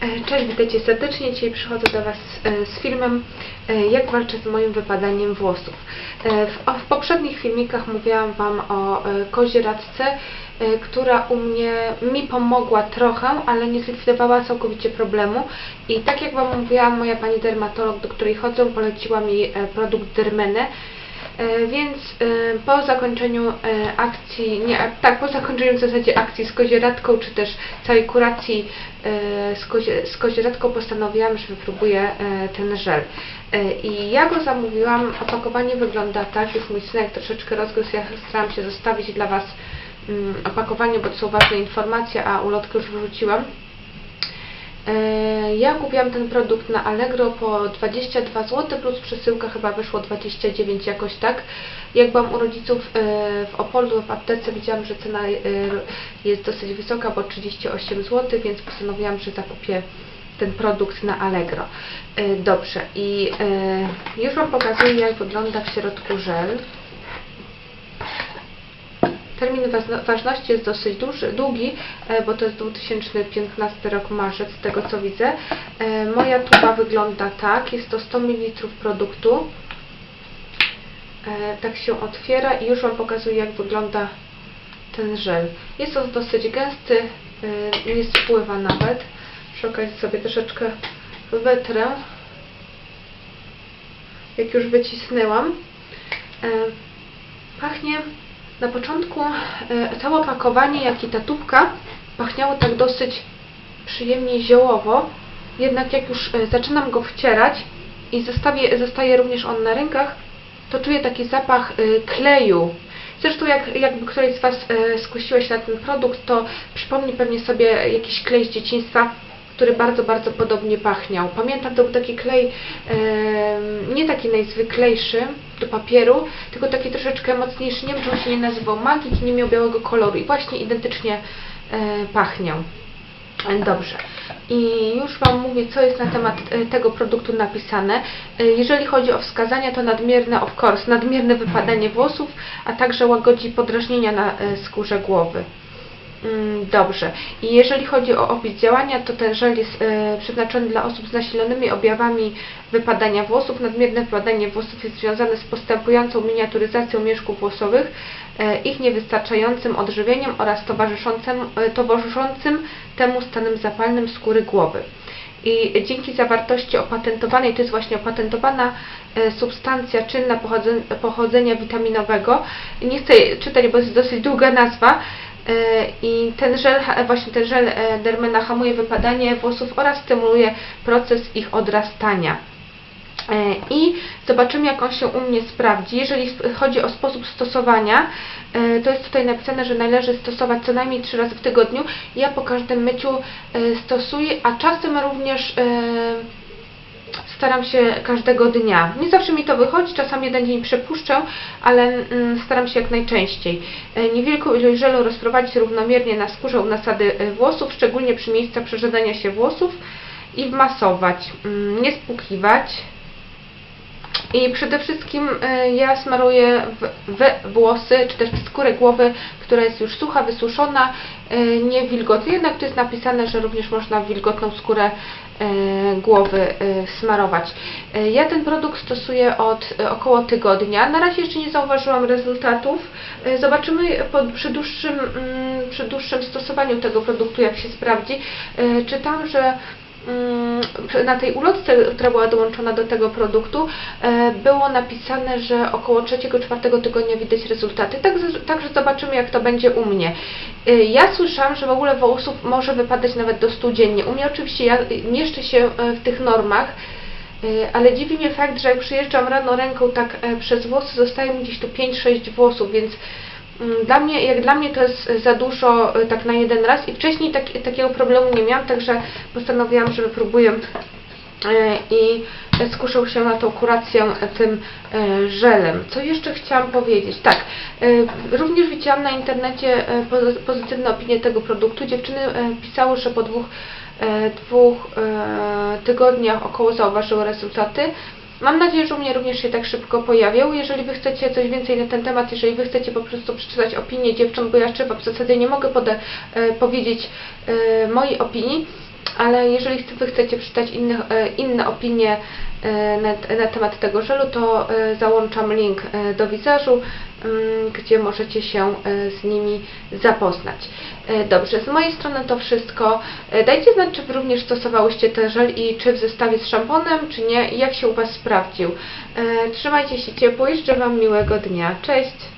E, Cześć, witajcie serdecznie. Dzisiaj przychodzę do Was e, z filmem e, Jak walczę z moim wypadaniem włosów. W, w poprzednich filmikach mówiłam Wam o kozie radce, która u mnie mi pomogła trochę, ale nie zlikwidowała całkowicie problemu. I tak jak Wam mówiłam, moja pani dermatolog, do której chodzę, poleciła mi produkt Dermene. E, Więc e, po zakończeniu e, akcji, nie, tak, po zakończeniu w zasadzie akcji z kozieradką, czy też całej kuracji z, z kozieradką postanowiłam, że wypróbuję ten żel. I ja go zamówiłam, opakowanie wygląda tak, jest mój synek troszeczkę rozgryzł, ja staram się zostawić dla Was mm, opakowanie, bo to są ważne informacje, a ulotkę już wyrzuciłam. E, Ja kupiłam ten produkt na Allegro po 22 zł plus przesyłka chyba wyszło 29 jakoś tak. Jak byłam u rodziców e, w Opolu w aptece widziałam, że cena e, jest dosyć wysoka, bo 38 zł, więc postanowiłam, że zakupię ten produkt na Allegro. Dobrze i już Wam pokazuję jak wygląda w środku żel. Termin ważności jest dosyć duży, długi, e, bo to jest 2015 rok marzec, z tego co widzę. E, Moja tuba wygląda tak, jest to 100 ml produktu. E, Tak się otwiera i już Wam pokazuję jak wygląda ten żel. Jest on dosyć gęsty, nie spływa nawet. Przy okazji sobie troszeczkę wytrę. Jak już wycisnęłam. Pachnie na początku e, całe opakowanie, jak i ta tubka pachniało tak dosyć przyjemnie ziołowo. Jednak jak już e, zaczynam go wcierać i zostawię, zostaje również on na rękach, to czuję taki zapach e, kleju. Zresztą jak, jakby któryś z Was skusiła się na ten produkt, to przypomni pewnie sobie jakiś klej z dzieciństwa, który bardzo, bardzo podobnie pachniał. Pamiętam, to był taki klej, nie taki najzwyklejszy do papieru, tylko taki troszeczkę mocniejszy, nie wiem, czy on się nie nazywał Magik nie miał białego koloru i właśnie identycznie e, pachniał. E, Dobrze. I już Wam mówię, co jest na temat e, tego produktu napisane. Jeżeli chodzi o wskazania, to nadmierne, of course, nadmierne wypadanie włosów, a także łagodzi podrażnienia na skórze głowy. Mm, Dobrze. I jeżeli chodzi o opis działania, to ten żel jest e, przeznaczony dla osób z nasilonymi objawami wypadania włosów. Nadmierne wypadanie włosów jest związane z postępującą miniaturyzacją mieszków włosowych, e, ich niewystarczającym odżywieniem oraz towarzyszącym, e, towarzyszącym temu stanem zapalnym skóry głowy. I dzięki zawartości opatentowanej, to jest właśnie opatentowana e, substancja czynna pochodze- pochodzenia witaminowego. Nie chcę czytać, bo jest dosyć długa nazwa. E, I ten żel, właśnie ten żel e, Dermena hamuje wypadanie włosów oraz stymuluje proces ich odrastania. E, I zobaczymy, jak on się u mnie sprawdzi. Jeżeli chodzi o sposób stosowania, e, to jest tutaj napisane, że należy stosować co najmniej 3 razy w tygodniu. Ja po każdym myciu e, stosuję, a czasem również staram się każdego dnia. Nie zawsze mi to wychodzi, czasami jeden dzień przepuszczę, ale mm, staram się jak najczęściej. Niewielką ilość żelu rozprowadzić równomiernie na skórze u nasady włosów, szczególnie przy miejscach przerzedzania się włosów i wmasować, mm, nie spłukiwać. I przede wszystkim e, ja smaruję w, we włosy, czy też w skórę głowy, która jest już sucha, wysuszona, e, nie wilgotna. Jednak tu jest napisane, że również można wilgotną skórę e, głowy smarować. Ja ten produkt stosuję od około tygodnia. Na razie jeszcze nie zauważyłam rezultatów. Zobaczymy po, przy, dłuższym, mm, przy dłuższym stosowaniu tego produktu, jak się sprawdzi. Czytam, że na tej ulotce, która była dołączona do tego produktu, e, było napisane, że około 3-4 tygodnia widać rezultaty. Także, także zobaczymy, jak to będzie u mnie. E, Ja słyszałam, że w ogóle włosów może wypadać nawet do 100 dziennie. U mnie oczywiście ja mieszczę się e, w tych normach, ale dziwi mnie fakt, że jak przyjeżdżam rano ręką tak przez włosy, zostaje mi gdzieś tu 5-6 włosów, więc Mm, Dla mnie, jak dla mnie to jest za dużo y, tak na jeden raz i wcześniej tak, takiego problemu nie miałam, także postanowiłam, że wypróbuję y, i skuszę się na tą kurację tym y, żelem. Co jeszcze chciałam powiedzieć? Tak, również widziałam na internecie pozy- pozytywne opinie tego produktu. Dziewczyny pisały, że po dwóch, dwóch tygodniach około zauważyły rezultaty. Mam nadzieję, że u mnie również się tak szybko pojawią. Jeżeli Wy chcecie coś więcej na ten temat, jeżeli Wy chcecie po prostu przeczytać opinię dziewcząt, bo ja jeszcze w zasadzie nie mogę pode, e, powiedzieć e, mojej opinii, ale jeżeli Wy chcecie przeczytać inne, e, inne opinie e, na, na temat tego żelu, to e, załączam link e, do mm, gdzie możecie się e, z nimi zapoznać. E, Dobrze, z mojej strony to wszystko. E, Dajcie znać, czy również stosowałyście ten żel i czy w zestawie z szamponem, czy nie, jak się u Was sprawdził. Trzymajcie się ciepło i życzę Wam miłego dnia. Cześć!